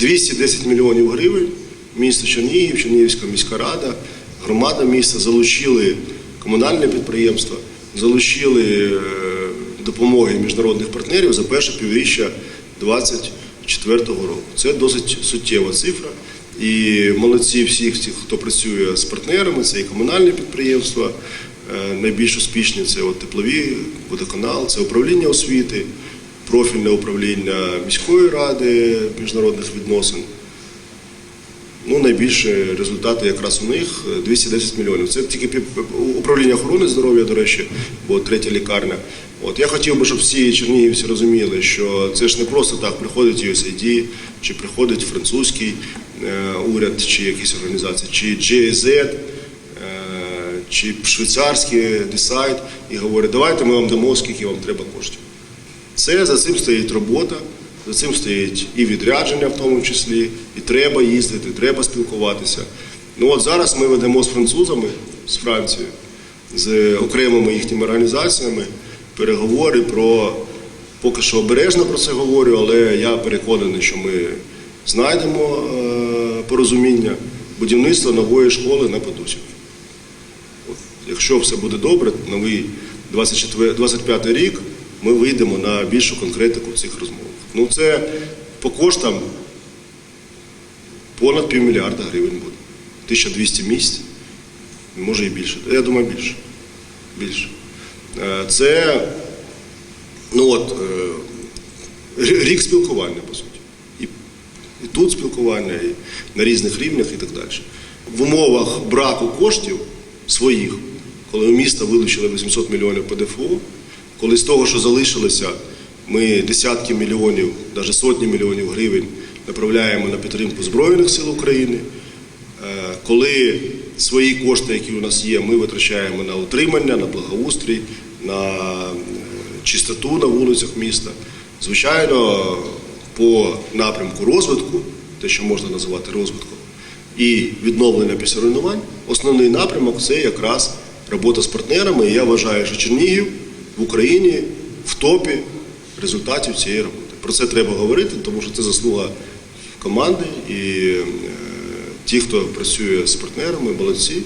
210 мільйонів гривень місто Чернігів, Чернігівська міська рада, громада міста залучили комунальне підприємство, залучили е, допомоги міжнародних партнерів за перше півріччя 2024 року. Це досить суттєва цифра. І молодці всіх, хто працює з партнерами, це і комунальні підприємства. Е, Найбільш успішні це от теплові, водоканал, це управління освіти, профільне управління міської ради міжнародних відносин. Ну, найбільше результати якраз у них е, 210 мільйонів. Це тільки управління охорони здоров'я, до речі, бо третя лікарня. От я хотів би, щоб всі чернігівці розуміли, що це ж не просто так приходить USAID, чи приходить французький е, уряд, чи якісь організації, чи GIZ, е, чи швейцарський Decide, і говорить, давайте ми вам дамо, скільки вам треба коштів. Це за цим стоїть робота, за цим стоїть і відрядження, в тому числі, і треба їздити, треба спілкуватися. Ну от зараз ми ведемо з французами з Францією, з окремими їхніми організаціями переговори про поки що обережно про це говорю, але я переконаний, що ми знайдемо е, порозуміння будівництва нової школи на Подусів. Якщо все буде добре, новий 24, 25 рік ми вийдемо на більшу конкретику в цих розмовах. Ну це по коштам понад півмільярда гривень буде. 1200 місць, може і більше. Я думаю, більше. більше. Е, Це ну от, е, рік спілкування, по суті. І, і тут спілкування, і на різних рівнях і так далі. В умовах браку коштів своїх, коли у міста вилучили 800 мільйонів ПДФО, коли з того, що залишилося, ми десятки мільйонів, навіть сотні мільйонів гривень направляємо на підтримку Збройних сил України. Е, Коли свої кошти, які у нас є, ми витрачаємо на утримання, на благоустрій, на е, чистоту на вулицях міста. Звичайно, по напрямку розвитку, те, що можна називати розвитком, і відновлення після руйнувань, основний напрямок це якраз робота з партнерами. І я вважаю, що Чернігів в Україні в топі результатів цієї роботи. Про це треба говорити, тому що це заслуга команди і е, ті, хто працює з партнерами, молодці.